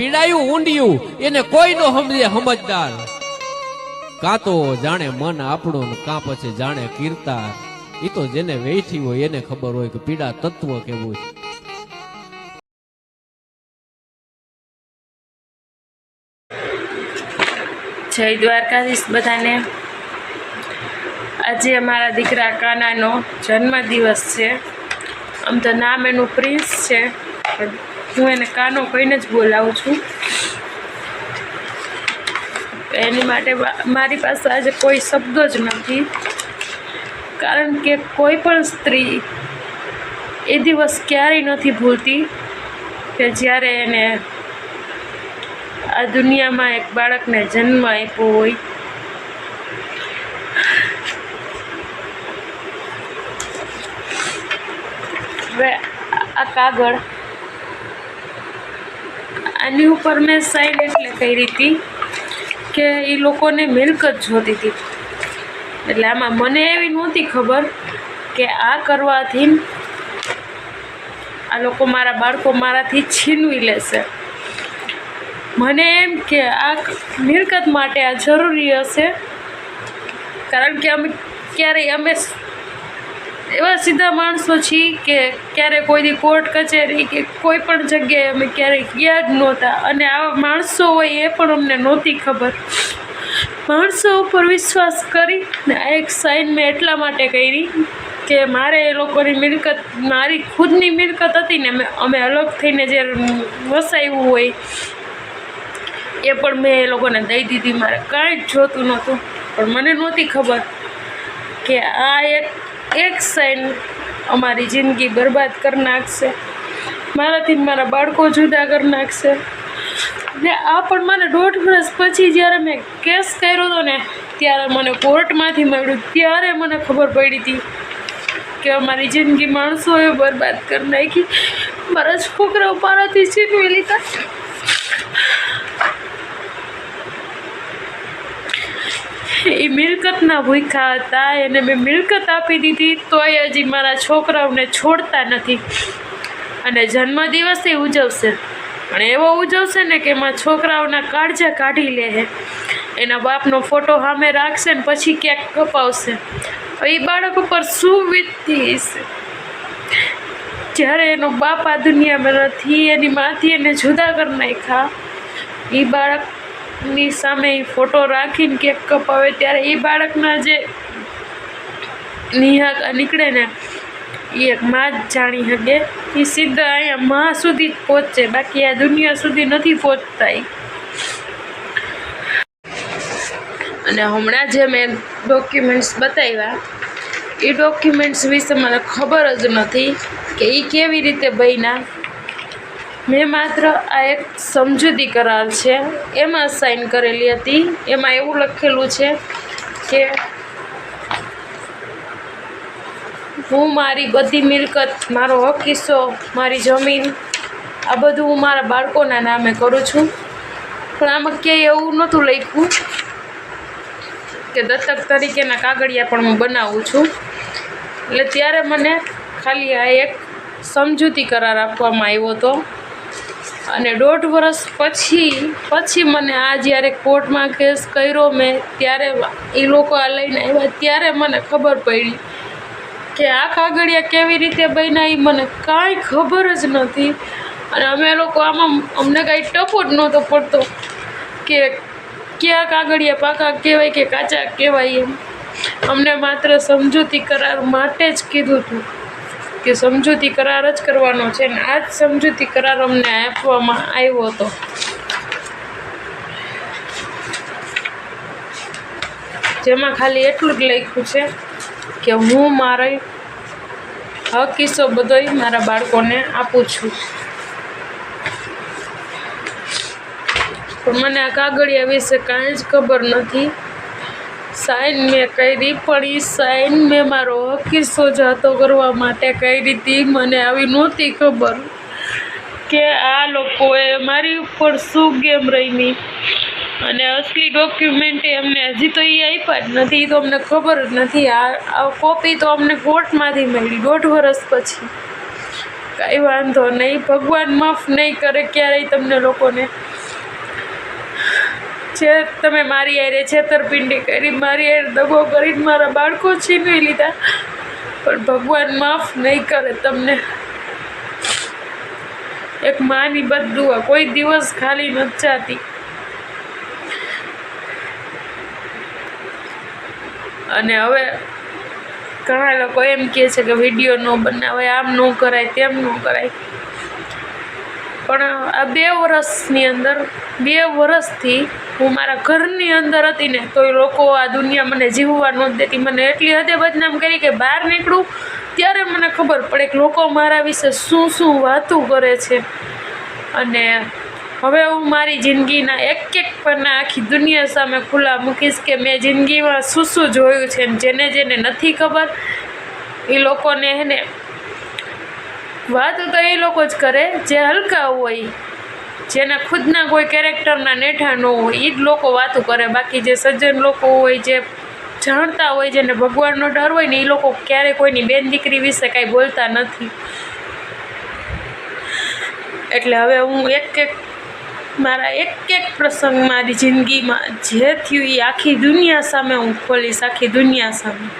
પીડાયું, ઊંડિયું, એને કોઈ નો સમજે, સમજદાર. કાં તો જાણે મન આપણું કાં પછી જાણે કીર્તાર એ તો જેને વેઠી હોય એને ખબર હોય કે પીડા તત્વ કેવું છે. જય દ્વારકાધીશ બધાને. આજે અમારા દીકરા કાનાનો જન્મદિવસ છે. આમ તો નામ એનું પ્રિન્સ છે હું એને કાનો કહીને જ બોલાવું છું. એની માટે મારી પાસે આજે કોઈ શબ્દો જ નથી. કારણ કે કોઈ પણ સ્ત્રી એ દિવસ ક્યારેય નથી ભૂલતી કે જ્યારે એને આ દુનિયામાં એક બાળકને જન્મ આપ્યો હોય. હવે આ કાગળ આની ઉપર મેં સાઈન એટલે કરી હતી કે એ લોકોને મિલકત જોતી હતી. એટલે આમાં મને એવી નહોતી ખબર કે આ કરવાથી આ લોકો મારા બાળકો મારાથી છીનવી લેશે. મને એમ કે આ મિલકત માટે આ જરૂરી હશે. કારણ કે અમે ક્યારેય અમે એવા સીધા માણસો છીએ કે ક્યારે કોઈ દી કોર્ટ કચેરી કે કોઈ પણ જગ્યાએ અમે ક્યારેય ગયા જ નહોતા. અને આવા માણસો હોય એ પણ અમને નહોતી ખબર. માણસો ઉપર વિશ્વાસ કરી ને આ એક સાઈન મેં એટલા માટે કરી કે મારે એ લોકોની મિલકત, મારી ખુદની મિલકત હતી ને અમે અલગ થઈને જે વસાવ્યું હોય એ પણ મેં એ લોકોને દઈ દીધી. મારે કાંઈ જ જોતું નહોતું. પણ મને નહોતી ખબર કે આ એક એક સાઈન અમારી જિંદગી બરબાદ કરી નાખશે. મારાથી મારા બાળકો જુદા કરી નાખશે. ને આ પણ મને દોઢ વર્ષ પછી જ્યારે મેં કેસ કર્યો હતો ને, ત્યારે મને કોર્ટમાંથી મળ્યું. ત્યારે મને ખબર પડી હતી કે અમારી જિંદગી માણસોએ બરબાદ કરી નાખી. મારા છોકરાઓ મારાથી છીનવી લીધા. એ મિલકતના ભૂખ્યા હતા. એને મેં મિલકત આપી દીધી. તોય હજી મારા છોકરાઓને છોડતા નથી. અને જન્મદિવસે ઉજવશે. પણ એવો ઉજવશે ને કે એમાં છોકરાઓના કાળજા કાઢી લે એના બાપનો ફોટો સામે રાખશે ને પછી ક્યાંક કપાવશે. એ બાળક ઉપર શું વીતતી હશે? જ્યારે એનો બાપ આ દુનિયામાં નથી, એની માથી એને જુદા કરી નાખ્યા. એ બાળકની સામે ફોટો રાખીને કેક કપાવે ત્યારે એ બાળકના જે નિહાક નીકળે ને એ એક માં જ જાણી શકે એ સીધા અહીંયા માં સુધી જ પહોંચે. બાકી આ દુનિયા સુધી નથી પહોંચતા અને હમણાં જે મેં ડોક્યુમેન્ટ્સ બતાવ્યા એ ડોક્યુમેન્ટ્સ વિશે મને ખબર જ નથી કે એ કેવી રીતે બન્યા. મેં માત્ર આ એક સમજૂતી કરાર છે. એમાં સાઈન કરેલી હતી. એમાં એવું લખેલું છે કે હું મારી બધી મિલકત, મારો હક મારી જમીન, આ બધું હું મારા બાળકોના નામે કરું છું. પણ આમાં ક્યાંય એવું નહોતું લખ્યું કે દત્તક તરીકેના કાગળિયા પણ હું બનાવું છું. એટલે ત્યારે મને ખાલી આ એક સમજૂતી કરાર આપવામાં આવ્યો હતો. અને દોઢ વર્ષ પછી પછી મને આ જ્યારે કોર્ટમાં કેસ કર્યો મેં, ત્યારે એ લોકો આ લઈને આવ્યા. ત્યારે મને ખબર પડી કે આ કાગળિયા કેવી રીતે બન્યા એ મને કાંઈ ખબર જ નથી. અને અમે લોકો આમાં, અમને કાંઈ ટપો જ નહોતો પડતો કે કયા કાગળિયા પાકા કહેવાય કે કાચા કહેવાય એમ. અમને માત્ર સમજૂતી કરાર માટે જ કીધું હતું કે સમજૂતી કરાર જ કરવાનો છે ને આ જ સમજૂતી કરાર અમને આપવામાં આવ્યો હતો. જેમાં ખાલી એટલું જ લખ્યું છે કે હું મારે હક કિસ્સો બધોય મારા બાળકોને આપું છું. પણ મને આ કાગળિયા વિશે કાંઈ જ ખબર નથી. સાઈન મેં કરી, પણ એ સાઈન મેં મારો કિસ્સો જાતો કરવા માટે કરી હતી મને આવી નહોતી ખબર કે આ લોકોએ મારી ઉપર શું ગેમ રમી. અને અસલી ડોક્યુમેન્ટ એમને હજી તો એ આપ્યા જ નથી. તો અમને ખબર જ નથી. આ કોપી તો અમને કોર્ટમાંથી મળી. દોઢ વર્ષ પછી. કાંઈ વાંધો નહીં. ભગવાન માફ નહીં કરે ક્યારેય તમને લોકોને. જે તમે મારી હારે છેતરપિંડી કરી, મારી હારે દગો કરીને મારા બાળકો છીનવી લીધા. પણ ભગવાન માફ નહીં કરે તમને. એક માની બદુઆ કોઈ દિવસ ખાલી નથી જાતી અને હવે ઘણા લોકો એમ કહે છે કે વીડિયો ન બનાવે આમ ન કરાય, તેમ ન કરાય. પણ આ બે વર્ષની અંદર, બે વર્ષથી હું મારા ઘરની અંદર હતી ને, તો એ લોકો આ દુનિયા મને જીવવા ન દેતી. મને એટલી હદે બદનામ કરી કે બહાર નીકળું, ત્યારે મને ખબર પડે કે લોકો મારા વિશે શું શું વાતું કરે છે. અને હવે હું મારી જિંદગીના એક એક પરના આખી દુનિયા સામે ખુલ્લા મૂકીશ કે મેં જિંદગીમાં શું શું જોયું છે જેને જેને નથી ખબર, એ લોકોને એને વાત તો એ લોકો જ કરે, જે હલકા હોય, જેના ખુદના કોઈ કેરેક્ટરના નેઠા ન હોય એ જ લોકો વાતો કરે. બાકી જે સજ્જન લોકો હોય, જે જાણતા હોય, જેને ભગવાનનો ડર હોય ને એ લોકો ક્યારેય કોઈની બેન દીકરી વિશે કાંઈ બોલતા નથી. એટલે હવે હું એક એક, મારા એક એક પ્રસંગ મારી જિંદગીમાં જે થયું એ આખી દુનિયા સામે હું ખોલીશ, આખી દુનિયા સામે.